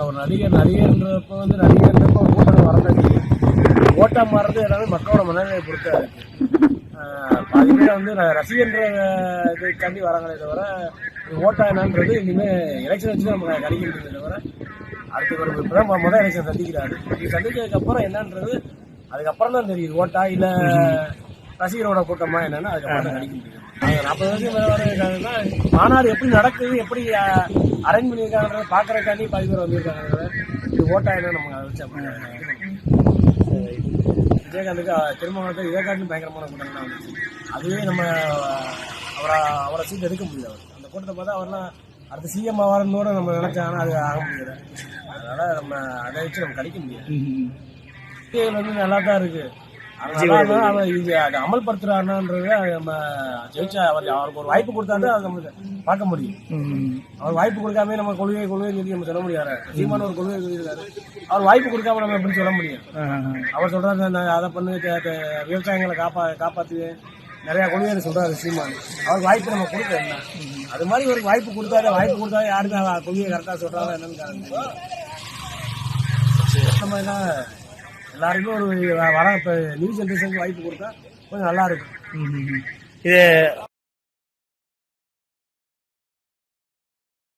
ஒரு நடிகர் நடிகர்ன்றப்ப வந்து நடிகர்ன்றப்ப ஓட்டம் வரதான் செய்யும் ஓட்டம் மாறுறது எல்லாமே மக்களோட மனநிலையை பொறுத்தா இருக்கு. பாதி பேர் வந்து ர- ரசிகன்ற இதுக்காண்டி வராங்களே தவிர ஓட்டா என்னன்றது இனிமே எலெக்ஷன் வச்சு நம்ம கணிக்க முடியுமே தவிர அடுத்து ஒரு இப்பதான் முதல் எலெக்ஷன் சந்திக்கிறாரு. இது சந்திச்சதுக்கு அப்புறம் என்னன்றது அதுக்கப்புறம் தான் தெரியுது ஓட்டா இல்லை ரசிகரோட கூட்டமா என்னன்னு அதுக்கப்புறம் கணிக்க முடியும். நாற்பது வருஷம் இருக்காங்கன்னா மாநாடு எப்படி நடக்குது எப்படி அரேஞ்ச் பண்ணியிருக்காங்கன்றத பாக்குறதுக்காண்டி பாதி பேர் வந்திருக்காங்க. இது ஓட்டா என்ன நம்ம அதை வச்சு விஜயகாந்துக்கு திருமணத்தை காட்டிலும் பயங்கரமான கூட்டம் தான் வந்துச்சு. அதுவே நம்ம அவரை அவரை சீட் எடுக்க முடியல அவர். அந்த கூட்டத்தை பார்த்தா அவர்லாம் அடுத்த சிஎம் ஆவாரனோட நம்ம நினைச்சாங்கன்னா அது ஆக முடியல. அதனால நம்ம அதை வச்சு நம்ம கணிக்க முடியாது வந்து நல்லா தான் இருக்கு. அதனால அவன் அது நம்ம ஜெயிச்சா அவர் அவருக்கு ஒரு வாய்ப்பு கொடுத்தாரு அதை நம்ம பார்க்க முடியும். அவர் வாய்ப்பு கொடுக்காம நம்ம கொள்கை கொள்கை சொல்லி நம்ம சொல்ல முடியாது. சீமான ஒரு கொள்கை சொல்லியிருக்காரு அவர் வாய்ப்பு கொடுக்காம நம்ம எப்படி சொல்ல முடியும் அவர் சொல்றாரு நான் அதை பண்ணு விவசாயிகளை காப்பா காப்பாத்துவேன் நிறைய கொள்கைகளை சொல்றாரு சீமான். அவர் வாய்ப்பு நம்ம கொடுக்க என்ன? அது மாதிரி ஒரு வாய்ப்பு கொடுத்தாரு வாய்ப்பு கொடுத்தாரு யாருக்கு கொள்கையை கரெக்டா சொல்றாங்க என்னன்னு தெரியல. அந்த எல்லாருக்குமே ஒரு வர இப்போ நியூ ஜென்ரேஷனுக்கு வாய்ப்பு கொடுத்தா கொஞ்சம் நல்லா இருக்கும். இது